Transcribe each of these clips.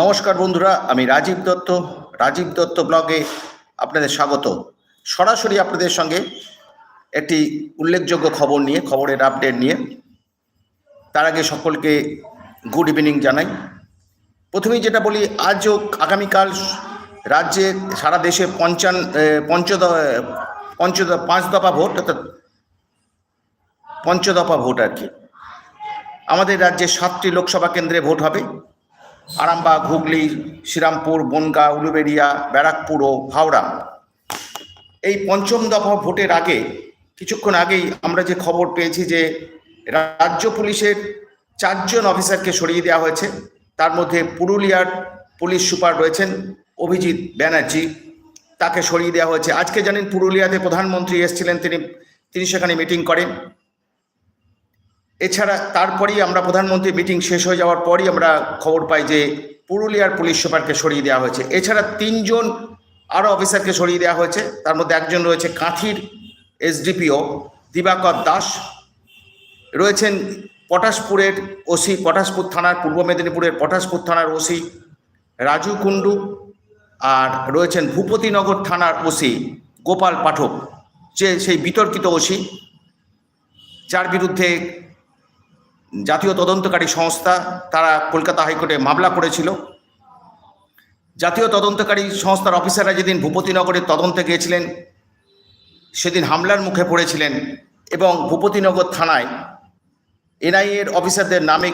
নমস্কার বন্ধুরা, আমি রাজীব দত্ত রাজীব দত্ত ব্লগে আপনাদের স্বাগত। সরাসরি আপনাদের সঙ্গে একটি উল্লেখযোগ্য খবর নিয়ে, খবরের আপডেট নিয়ে। তার আগে সকলকে গুড ইভিনিং জানাই। প্রথমেই যেটা বলি, আজ আজও আগামীকাল রাজ্যে সারা দেশে পঞ্চান পঞ্চদ পঞ্চ পাঁচ দফা ভোট, অর্থাৎ পঞ্চদফা ভোট আর কি। আমাদের রাজ্যে সাতটি লোকসভা কেন্দ্রে ভোট হবে। আরামবাগ, হুগলি, শ্রীরামপুর, বনগা, উলুবেড়িয়া, ব্যারাকপুর ও হাওড়া। এই পঞ্চম দফা ভোটের আগে, কিছুক্ষণ আগেই আমরা যে খবর পেয়েছি যে রাজ্য পুলিশের চারজন অফিসারকে সরিয়ে দেওয়া হয়েছে। তার মধ্যে পুরুলিয়ার পুলিশ সুপার রয়েছেন অভিজিৎ ব্যানার্জি। তাকে সরিয়ে দেওয়া হয়েছে। আজকে জানেন পুরুলিয়াতে প্রধানমন্ত্রী এসেছিলেন, তিনি তিনি সেখানে মিটিং করেন। এছাড়া তারপরেই আমরা প্রধানমন্ত্রী মিটিং শেষ হয়ে যাওয়ার পরই আমরা খবর পাই যে পুরুলিয়ার পুলিশ সুপারকে সরিয়ে দেওয়া হয়েছে। এছাড়া তিনজন আরও অফিসারকে সরিয়ে দেওয়া হয়েছে। তার মধ্যে একজন রয়েছে কাঁথির এসডিপিও দিবাকর দাস। রয়েছেন পটাশপুরের ওসি, পটাশপুর থানার পূর্ব মেদিনীপুরের পটাশপুর থানার ওসি রাজু কুণ্ডু আর রয়েছেন ভূপতিনগর থানার ওসি গোপাল পাঠক। যে সেই বিতর্কিত ওসি, যার বিরুদ্ধে জাতীয় তদন্তকারী সংস্থা, তারা কলকাতা হাইকোর্টে মামলা করেছিল। জাতীয় তদন্তকারী সংস্থার অফিসাররা যেদিন ভূপতিনগরের তদন্তে গিয়েছিলেন, সেদিন হামলার মুখে পড়েছিলেন এবং ভূপতিনগর থানায় এনআইএর অফিসারদের নামে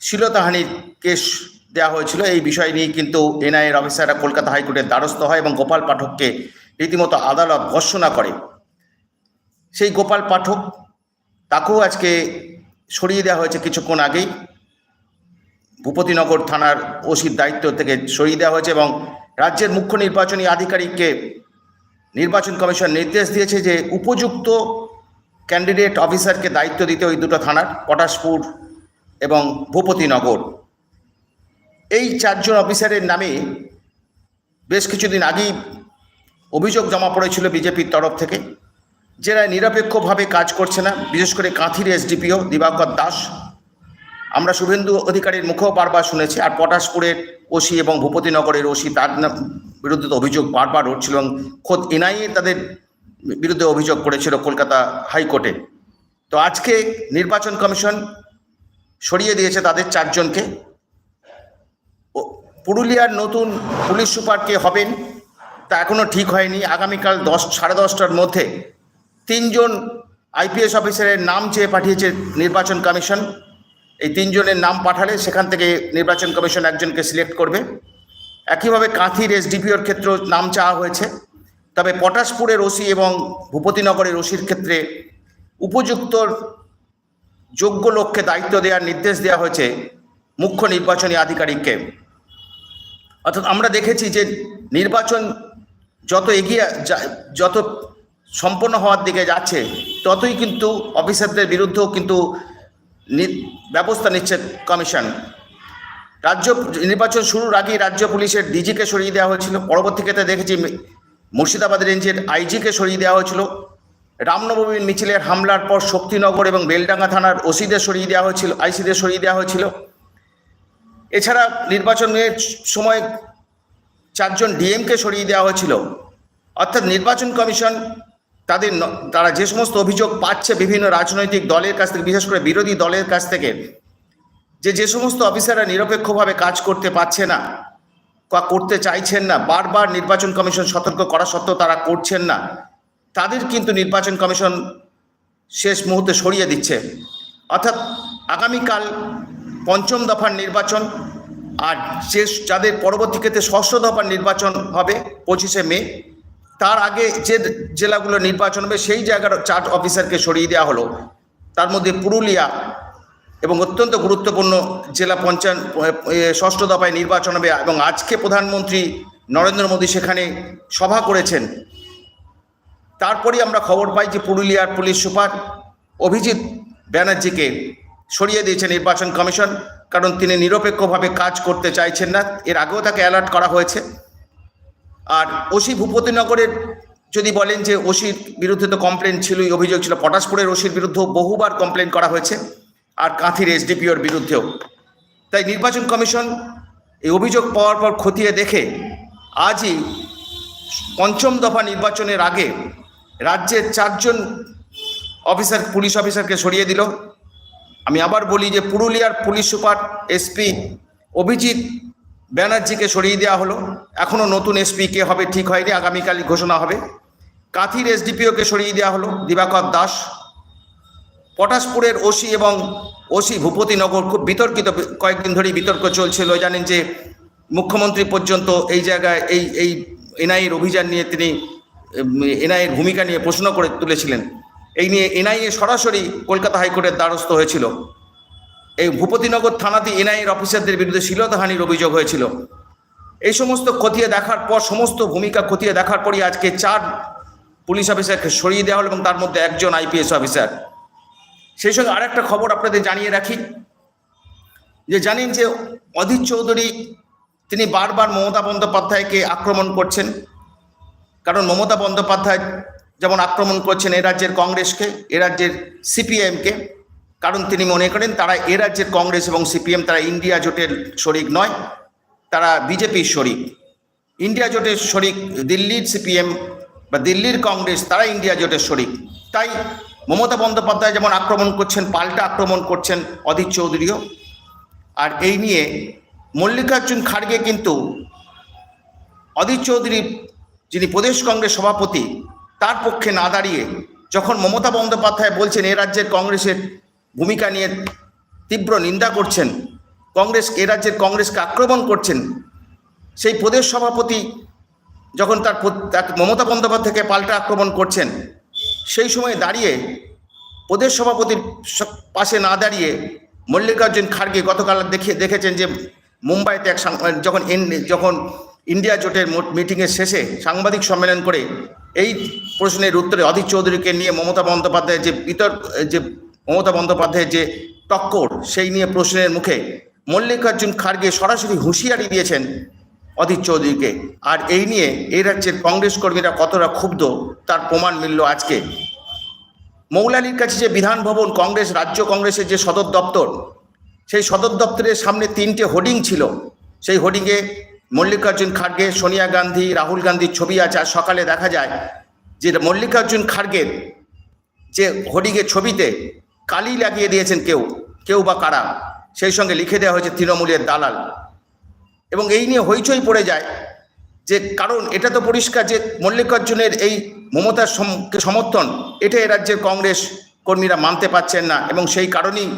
শ্লীলতাহানির কেস দেওয়া হয়েছিল। এই বিষয় নিয়ে কিন্তু এনআইএর অফিসাররা কলকাতা হাইকোর্টের দ্বারস্থ হয় এবং গোপাল পাঠককে রীতিমতো আদালত ভর্সনা করে। সেই গোপাল পাঠক, তাকেও আজকে সরিয়ে দেওয়া হয়েছে কিছুক্ষণ আগেই। ভূপতিনগর থানার ওসির দায়িত্ব থেকে সরিয়ে দেওয়া হয়েছে এবং রাজ্যের মুখ্য নির্বাচনী আধিকারিককে নির্বাচন কমিশন নির্দেশ দিয়েছে যে উপযুক্ত ক্যান্ডিডেট অফিসারকে দায়িত্ব দিতে ওই দুটো থানার, পটাশপুর এবং ভূপতিনগর। এই চারজন অফিসারের নামে বেশ কিছুদিন আগেই অভিযোগ জমা পড়েছিল বিজেপির তরফ থেকে। যারা নিরপেক্ষভাবে কাজ করছে না, বিশেষ করে কাঁথির এসডিপিও দিবাকর দাস। আমরা শুভেন্দু অধিকারীর মুখেও বারবার শুনেছি, আর পটাশপুরের ওসি এবং ভূপতিনগরের ওসি তার বিরুদ্ধে অভিযোগ বারবার উঠছিল এবং খোদ এনআইএ তাদের বিরুদ্ধে অভিযোগ করেছিল কলকাতা হাইকোর্টে। তো আজকে নির্বাচন কমিশন সরিয়ে দিয়েছে তাদের চারজনকে। পুরুলিয়ার নতুন পুলিশ সুপার কে হবেন, তা এখনও ঠিক হয়নি। আগামীকাল দশ সাড়ে দশটার মধ্যে তিনজন আইপিএস অফিসারের নাম চেয়ে পাঠিয়েছে নির্বাচন কমিশন। এই তিনজনের নাম পাঠালে সেখান থেকে নির্বাচন কমিশন একজনকে সিলেক্ট করবে। একইভাবে কাঁথির এসডিপিওর ক্ষেত্রেও নাম চাওয়া হয়েছে। তবে পটাশপুরের ওসি এবং ভূপতিনগরের ওসির ক্ষেত্রে উপযুক্ত যোগ্য লোককে দায়িত্ব দেওয়ার নির্দেশ দেওয়া হয়েছে মুখ্য নির্বাচনী আধিকারিককে। অর্থাৎ আমরা দেখেছি যে নির্বাচন যত এগিয়ে যত সম্পন্ন হওয়ার দিকে যাচ্ছে, ততই কিন্তু অফিসারদের বিরুদ্ধেও কিন্তু ব্যবস্থা নিচ্ছে কমিশন। রাজ্য নির্বাচন শুরুর আগেই রাজ্য পুলিশের ডিজিকে সরিয়ে দেওয়া হয়েছিল। পরবর্তী ক্ষেত্রে দেখেছি মুর্শিদাবাদ রেঞ্জের আইজিকে সরিয়ে দেওয়া হয়েছিল। রামনবমীর মিছিলের হামলার পর শক্তিনগর এবং বেলডাঙ্গা থানার ওসিদের সরিয়ে দেওয়া হয়েছিল, আইসিদের সরিয়ে দেওয়া হয়েছিল। এছাড়া নির্বাচনের সময় চারজন ডিএমকে সরিয়ে দেওয়া হয়েছিল। অর্থাৎ নির্বাচন কমিশন তাদের তারা যে সমস্ত অভিযোগ পাচ্ছে বিভিন্ন রাজনৈতিক দলের কাছ থেকে, বিশেষ করে বিরোধী দলের কাছ থেকে, যে যে সমস্ত অফিসাররা নিরপেক্ষভাবে কাজ করতে পারছে না, বা করতে চাইছেন না, বারবার নির্বাচন কমিশন সতর্ক করা সত্ত্বেও তারা করছেন না, তাদের কিন্তু নির্বাচন কমিশন শেষ মুহূর্তে সরিয়ে দিচ্ছে। অর্থাৎ আগামীকাল পঞ্চম দফার নির্বাচন, আর শেষ, যাদের পরবর্তী ক্ষেত্রে ষষ্ঠ দফার নির্বাচন হবে পঁচিশে মে তার আগে যে জেলাগুলো নির্বাচন হবে, সেই জায়গার চার্ট অফিসারকে সরিয়ে দেওয়া হলো। তার মধ্যে পুরুলিয়া এবং অত্যন্ত গুরুত্বপূর্ণ জেলা পঞ্চায়েত ষষ্ঠ দফায় নির্বাচন হবে এবং আজকে প্রধানমন্ত্রী নরেন্দ্র মোদী সেখানে সভা করেছেন। তারপরেই আমরা খবর পাই যে পুরুলিয়ার পুলিশ সুপার অভিজিৎ ব্যানার্জিকে সরিয়ে দিয়েছে নির্বাচন কমিশন, কারণ তিনি নিরপেক্ষভাবে কাজ করতে চাইছেন না। এর আগেও তাকে অ্যালার্ট করা হয়েছে। আর ওসি ভূপতিনগরের যদি বলেন যে ওসির বিরুদ্ধে তো কমপ্লেন ছিলই, অভিযোগ ছিল, পটাশপুরের ওসির বিরুদ্ধেও বহুবার কমপ্লেন করা হয়েছে আর কাঁথির এসডিপিওর বিরুদ্ধেও। তাই নির্বাচন কমিশন এই অভিযোগ পাওয়ার পর খতিয়ে দেখে আজই পঞ্চম দফা নির্বাচনের আগে রাজ্যের চারজন অফিসার, পুলিশ অফিসারকে সরিয়ে দিল। আমি আবার বলি যে পুরুলিয়ার পুলিশ সুপার এসপি অভিজিৎ ব্যানার্জিকে সরিয়ে দেওয়া হলো। এখনও নতুন এসপি কে হবে ঠিক হয়নি আগামীকালই ঘোষণা হবে। কাঁথির এসডিপিওকে সরিয়ে দেওয়া হলো, দিবাকর দাস। পটাশপুরের ওসি এবং ওসি ভূপতিনগর খুব বিতর্কিত, কয়েকদিন ধরেই বিতর্ক চলছিল। জানেন যে মুখ্যমন্ত্রী পর্যন্ত এই জায়গায় এই এই এনআইএর অভিযান নিয়ে তিনি এনআইএর ভূমিকা নিয়ে প্রশ্ন করে তুলেছিলেন। এই নিয়ে এনআইএ সরাসরি কলকাতা হাইকোর্টের দ্বারস্থ হয়েছিল। এই ভূপতিনগর থানাতে এনআইএর অফিসারদের বিরুদ্ধে শিলতহানির অভিযোগ হয়েছিল। এই সমস্ত খতিয়ে দেখার পর, সমস্ত ভূমিকা খতিয়ে দেখার পরই আজকে চার পুলিশ অফিসারকে সরিয়ে দেওয়া হলো এবং তার মধ্যে একজন আইপিএস অফিসার। সেই সঙ্গে আরেকটা খবর আপনাদের জানিয়ে রাখি, যে জানেন যে অধীর চৌধুরী, তিনি বারবার মমতা বন্দ্যোপাধ্যায়কে আক্রমণ করছেন। কারণ মমতা বন্দ্যোপাধ্যায় যেমন আক্রমণ করছেন এ রাজ্যের কংগ্রেসকে, এ রাজ্যের সিপিএমকে কারণ তিনি মনে করেন তারা এ রাজ্যের কংগ্রেস এবং সিপিএম, তারা ইন্ডিয়া জোটের শরিক নয়, তারা বিজেপির শরিক। ইন্ডিয়া জোটের শরিক দিল্লির সিপিএম বা দিল্লির কংগ্রেস, তারা ইন্ডিয়া জোটের শরিক। তাই মমতা বন্দ্যোপাধ্যায় যেমন আক্রমণ করছেন, পাল্টা আক্রমণ করছেন অধীর চৌধুরীও। আর এই নিয়ে মল্লিকার্জুন খাড়গে কিন্তু অধীর চৌধুরী, যিনি প্রদেশ কংগ্রেস সভাপতি, তার পক্ষে না দাঁড়িয়ে যখন মমতা বন্দ্যোপাধ্যায় বলছেন এ রাজ্যের কংগ্রেসের ভূমিকা নিয়ে তীব্র নিন্দা করছেন। কংগ্রেস, এ রাজ্যের কংগ্রেসকে আক্রমণ করছেন। সেই প্রদেশ সভাপতি যখন তার মমতা বন্দ্যোপাধ্যায়কে পাল্টা আক্রমণ করছেন, সেই সময় দাঁড়িয়ে প্রদেশ সভাপতির পাশে না দাঁড়িয়ে মল্লিকার্জুন খাড়গে গতকাল দেখে, দেখেছেন যে মুম্বাইতে এক যখন যখন ইন্ডিয়া জোটের মোট মিটিংয়ের শেষে সাংবাদিক সম্মেলন করে এই প্রশ্নের উত্তরে অধীর চৌধুরীকে নিয়ে মমতা বন্দ্যোপাধ্যায়ের যে বিতর্ক যে মমতা বন্দ্যোপাধ্যায়ের যে টক্কর, সেই নিয়ে প্রশ্নের মুখে মল্লিকার্জুন খাড়গে সরাসরি হুঁশিয়ারি দিয়েছেন অধীর চৌধুরীকে। আর এই নিয়ে এই রাজ্যের কংগ্রেস কর্মীরা কতটা ক্ষুব্ধ, তার প্রমাণ মিলল আজকে। মৌলালির কাছে যে বিধান ভবন, কংগ্রেস, রাজ্য কংগ্রেসের যে সদর দপ্তর, সেই সদর দপ্তরের সামনে তিনটে হোর্ডিং ছিল। সেই হোর্ডিংয়ে মল্লিকার্জুন খাড়গে, সোনিয়া গান্ধী, রাহুল গান্ধীর ছবি আছে, আর সকালে দেখা যায় যে মল্লিকার্জুন খাড়গের যে হোর্ডিংয়ের ছবিতে কালি লাগিয়ে দিয়েছেন কেউ কেউ বা কারা? সেই সঙ্গে লিখে দেওয়া হয়েছে তৃণমূলের দালাল। এবং এই নিয়ে হইচই পড়ে যায় যে, কারণ এটা তো পরিষ্কার যে মল্লিকার্জুনের এই মমতার সম- সমর্থন, এটা এ রাজ্যের কংগ্রেস কর্মীরা মানতে পারছেন না এবং সেই কারণেই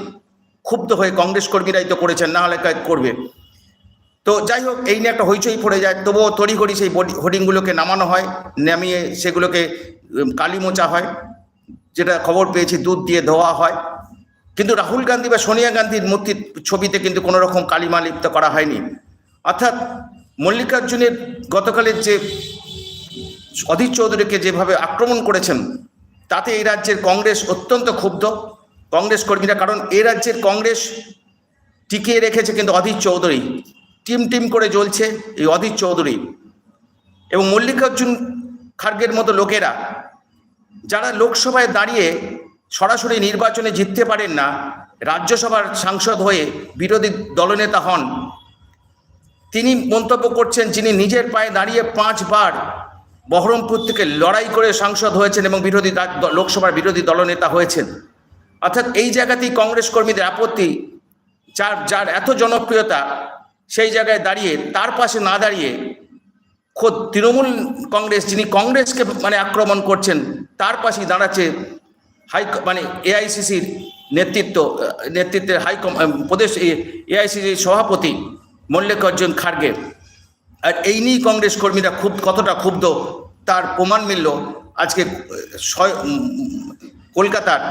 ক্ষুব্ধ হয়ে কংগ্রেস কর্মীরাই তো করেছেন, না হলে করবে। তো যাই হোক, এই নিয়ে একটা হইচই পড়ে যায়, তবুও তড়িঘড়ি সেই হোর্ডিংগুলোকে নামানো হয়, নামিয়ে সেগুলোকে কালি মোচা হয়। যেটা খবর পেয়েছি, দুধ দিয়ে ধোয়া হয়। কিন্তু রাহুল গান্ধী বা সোনিয়া গান্ধীর মূর্তির ছবিতে কিন্তু কোনো রকম কালিমা লিপ্ত করা হয়নি। অর্থাৎ মল্লিকার্জুনের গতকালের যে অধীর চৌধুরীকে যেভাবে আক্রমণ করেছেন, তাতে এই রাজ্যের কংগ্রেস অত্যন্ত ক্ষুব্ধ। কংগ্রেস কর্মীরা, কারণ এই রাজ্যের কংগ্রেস টিকিয়ে রেখেছে কিন্তু অধীর চৌধুরী। টিম টিম করে জ্বলছে এই অধীর চৌধুরী। এবং মল্লিকার্জুন খার্গের মতো লোকেরা যারা লোকসভায় দাঁড়িয়ে সরাসরি নির্বাচনে জিততে পারেন না, রাজ্যসভার সাংসদ হয়ে বিরোধী দলনেতা হন, তিনি মন্তব্য করছেন যিনি নিজের পায়ে দাঁড়িয়ে পাঁচবার বহরমপুর থেকে লড়াই করে সাংসদ হয়েছেন এবং বিরোধী লোকসভার বিরোধী দলনেতা হয়েছেন। অর্থাৎ এই জায়গাতেই কংগ্রেস কর্মীদের আপত্তি, যার যার এত জনপ্রিয়তা, সেই জায়গায় দাঁড়িয়ে, তার পাশে না দাঁড়িয়ে খোদ তৃণমূল কংগ্রেস, যিনি কংগ্রেসকে মানে আক্রমণ করছেন তার পাশেই দাঁড়াচ্ছে হাই মানে এআইসিসির নেতৃত্ব, নেতৃত্বের হাই প্রদেশ এআইসিসির সভাপতি মল্লিকার্জুন খাড়গে। আর এই নিয়েই কংগ্রেস কর্মীরা খুব কতটা ক্ষুব্ধ, তার প্রমাণ মিলল আজকে কলকাতার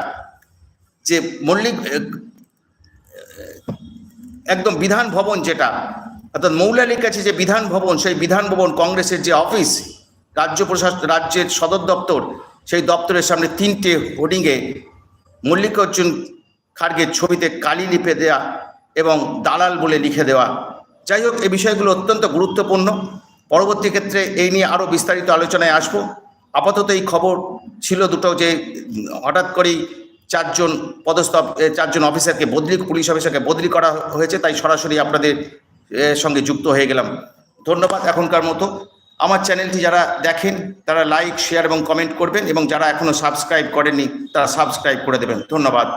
যে মল্লিক একদম বিধান ভবন যেটা, অর্থাৎ মৌলালির কাছে যে বিধান ভবন, সেই বিধান ভবন কংগ্রেসের যে অফিস, রাজ্য প্রশাসন রাজ্যের সদর দপ্তর সেই দপ্তরের সামনে তিনটে হোর্ডিংয়ে মল্লিকার্জুন খার্গের ছবিতে কালি লিপে দেয়া এবং দালাল বলে লিখে দেওয়া। যাই হোক, এই বিষয়গুলো অত্যন্ত গুরুত্বপূর্ণ। পরবর্তী ক্ষেত্রে এই নিয়ে আরও বিস্তারিত আলোচনায় আসব। আপাতত এই খবর ছিল দুটো যে, হঠাৎ করেই চারজন পদস্থ চারজন অফিসারকে বদলি, পুলিশ অফিসারকে বদলি করা হয়েছে, তাই সরাসরি আপনাদের সঙ্গে যুক্ত হয়ে গেলাম। ধন্যবাদ এখনকার মতো। আমার চ্যানেলটি যারা দেখেন, তারা লাইক শেয়ার এবং কমেন্ট করবেন এবং যারা এখনও সাবস্ক্রাইব করেননি, তারা সাবস্ক্রাইব করে দেবেন। ধন্যবাদ।